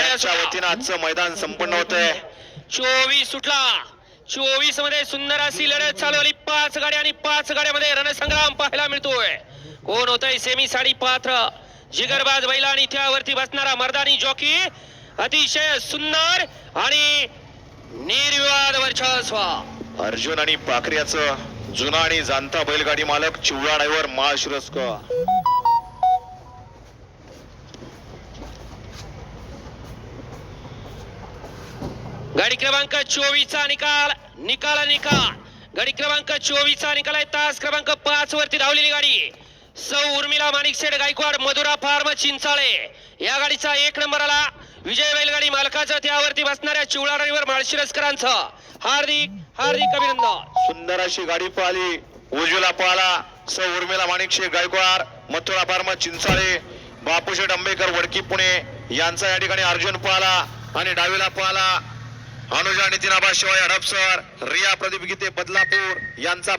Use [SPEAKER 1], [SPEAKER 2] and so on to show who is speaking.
[SPEAKER 1] यांच्या वतीनं आजचं मैदान संपन्न होत आहे
[SPEAKER 2] चोवीस सुटला. चोवीसमध्ये सुंदर अशी लढत चालू आली पाच गाड्या आणि पाच गाड्यामध्ये रणसंग्राम पाहायला मिळतोय. कोण होतंय सेमी साडी पात्र? जिगरबाज बैला आणि त्यावरती बसणारा मर्दानी जॉकी अतिशय सुंदर आणि निर्विवाद वर्चस्व
[SPEAKER 1] अर्जुन आणि पाखऱ्याचं जुना आणि जाणता बैलगाडी मालक चिवळा ड्रायव्हर माळ शिरस्कर
[SPEAKER 2] गाडी क्रमांक चोवीस चा निकाल निकाल निकाल. गाडी क्रमांक चोवीस चा निकाल आहे. तास क्रमांक पाच वरती धावलेली गाडी. सौ उर्मिला माणिकशेठ गायकवाड मधुरा फार्म चिंचाळे. या गाडीचा एक नंबर आला. विजय बैलगाडी मालकाचं त्यावरती बसणाऱ्या चिवळा ड्रायव्हर माळशिरसकरांचं. हार्दिक हार्दिक अभिनंदन.
[SPEAKER 1] सुंदर अशी गाडी पळाली. उजवीला पळाला. सौ उर्मिला माणिकशेठ गायकवाड मथुरा फार्म चिंचाळे. बापूशेठ आंबेकर वडकी पुणे. यांचा या ठिकाणी अर्जुन पळाला आणि डावीला पळाला. अनुजा नितीनाबा शिवाय हडपसर रिया प्रदीप गीते बदलापूर यांचा